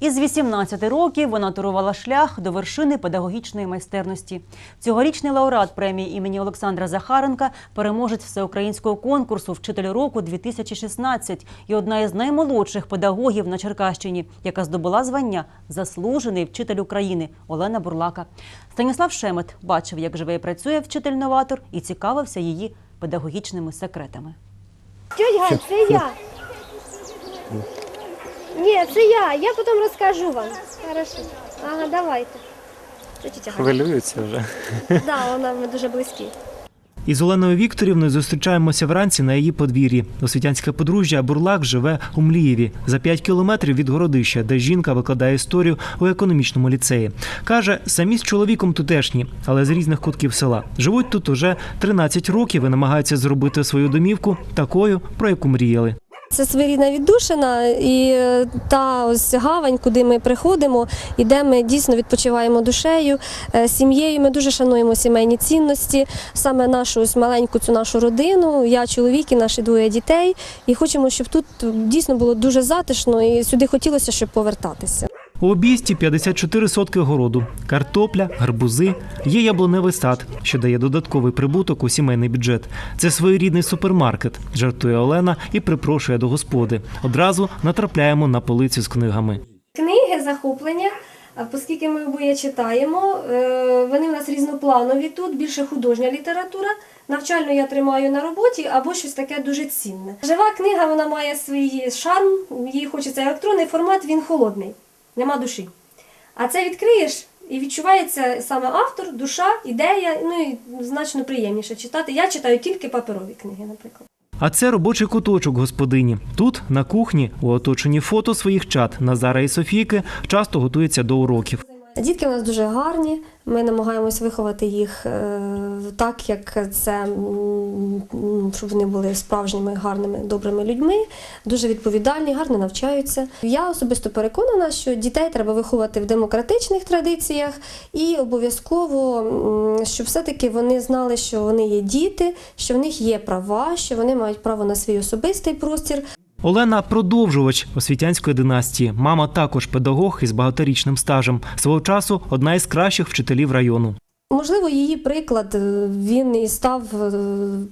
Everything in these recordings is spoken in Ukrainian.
Із 18 років вона турувала шлях до вершини педагогічної майстерності. Цьогорічний лауреат премії імені Олександра Захаренка переможець всеукраїнського конкурсу Вчитель року 2016 і одна із наймолодших педагогів на Черкащині, яка здобула звання Заслужений вчитель України Олена Бурлака. Станіслав Шемет бачив, як живе і працює вчитель-новатор, і цікавився її педагогічними секретами. Тьоть Галь, це я. Ні, це я. Я потім розкажу вам. Хорошо. Ага, давайте. Хвилюються вже. Да, вона ми дуже близькі. Із Оленою Вікторівною зустрічаємося вранці на її подвір'ї. Освітянське подружжя Бурлак живе у Млієві за 5 кілометрів від городища, де жінка викладає історію у економічному ліцеї. Каже, самі з чоловіком тутешні, але з різних кутків села. Живуть тут уже 13 років і намагаються зробити свою домівку такою, про яку мріяли. Це своєрідна віддушина і е, та ось гавань, куди ми приходимо, і де ми дійсно відпочиваємо душею, е, сім'єю. Ми дуже шануємо сімейні цінності, саме нашу ось маленьку цю нашу родину. Я чоловік і наші двоє дітей. І хочемо, щоб тут дійсно було дуже затишно, і сюди хотілося, щоб повертатися. У обійсті 54 сотки городу, картопля, гарбузи, є яблуневий сад, що дає додатковий прибуток у сімейний бюджет. Це своєрідний супермаркет, жартує Олена і припрошує до господи. Одразу натрапляємо на полицю з книгами. Книги захоплення, оскільки ми обоє читаємо, е, вони в нас різнопланові тут, більше художня література. Навчально я тримаю на роботі або щось таке дуже цінне. Жива книга вона має свій шарм, їй хочеться електронний формат, він холодний, нема душі. А це відкриєш і відчувається саме автор, душа, ідея, ну і значно приємніше читати. Я читаю тільки паперові книги, наприклад. А це робочий куточок господині. Тут, на кухні, у оточенні фото своїх чат Назара і Софійки, часто готується до уроків. Дітки у нас дуже гарні. Ми намагаємось виховати їх е, так, як це щоб вони були справжніми гарними, добрими людьми, дуже відповідальні, гарно навчаються. Я особисто переконана, що дітей треба виховати в демократичних традиціях і обов'язково, щоб все-таки вони знали, що вони є діти, що в них є права, що вони мають право на свій особистий простір. Олена продовжувач освітянської династії. Мама також педагог із багаторічним стажем. Свого часу одна із кращих вчителів району. Можливо, її приклад е, він і став е,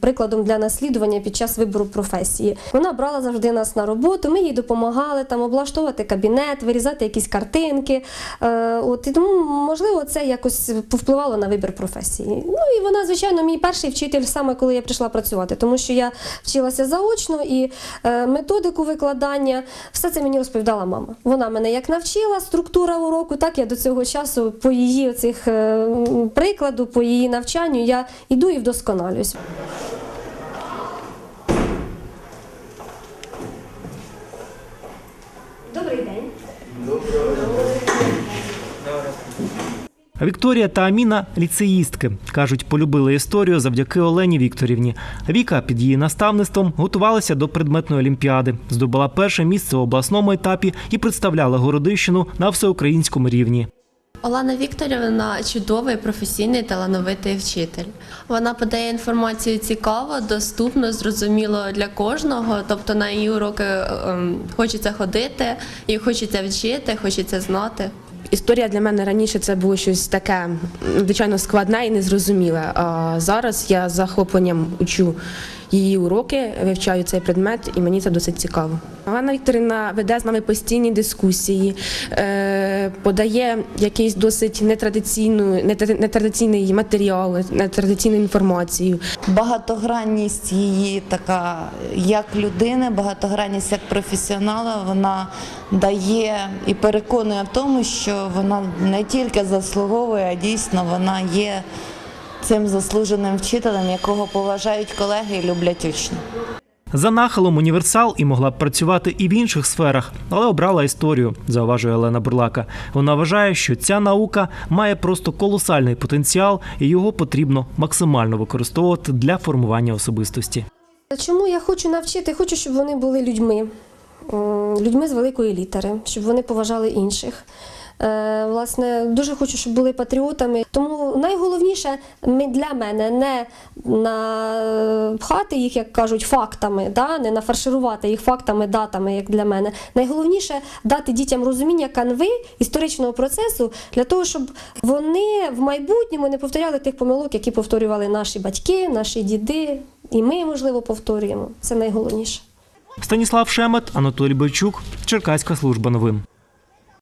прикладом для наслідування під час вибору професії. Вона брала завжди нас на роботу. Ми їй допомагали там облаштовувати кабінет, вирізати якісь картинки. Е, От і тому, можливо, це якось повпливало на вибір професії. Ну і вона, звичайно, мій перший вчитель саме коли я прийшла працювати, тому що я вчилася заочно і методику викладання, все це мені розповідала мама. Вона мене як навчила структура уроку, так я до цього часу по її цих прикладу, по її навчанню я іду і вдосконалююсь. Добрий день. Вікторія та Аміна ліцеїстки. Кажуть, полюбили історію завдяки Олені Вікторівні. Віка під її наставництвом готувалася до предметної олімпіади, здобула перше місце у обласному етапі і представляла Городищину на всеукраїнському рівні. Олена Вікторівна чудовий професійний талановитий вчитель. Вона подає інформацію цікаво, доступно, зрозуміло для кожного. Тобто на її уроки ем, хочеться ходити, і хочеться вчити, хочеться знати. Історія для мене раніше це було щось таке м, звичайно складне і незрозуміле. А зараз я з захопленням учу її уроки, вивчаю цей предмет, і мені це досить цікаво. Ганна Вікторівна веде з нами постійні дискусії, е, подає якийсь досить нетрадиційну, нетра- нетрадиційний матеріал, нетрадиційну інформацію. багатогранність її така як людини, багатогранність як професіонала, вона дає і переконує в тому, що вона не тільки заслуговує, а дійсно вона є цим заслуженим вчителем, якого поважають колеги і люблять учні. За нахилом універсал і могла б працювати і в інших сферах, але обрала історію, зауважує Олена Бурлака. Вона вважає, що ця наука має просто колосальний потенціал, і його потрібно максимально використовувати для формування особистості. Чому я хочу навчити? Хочу, щоб вони були людьми, людьми з великої літери, щоб вони поважали інших. Е, власне, дуже хочу, щоб були патріотами. Тому найголовніше для мене не напхати їх, як кажуть, фактами, да? не нафарширувати їх фактами, датами, як для мене. Найголовніше дати дітям розуміння канви історичного процесу для того, щоб вони в майбутньому не повторяли тих помилок, які повторювали наші батьки, наші діди, і ми, можливо, повторюємо. Це найголовніше. Станіслав Шемет, Анатолій Бойчук, Черкаська служба новин.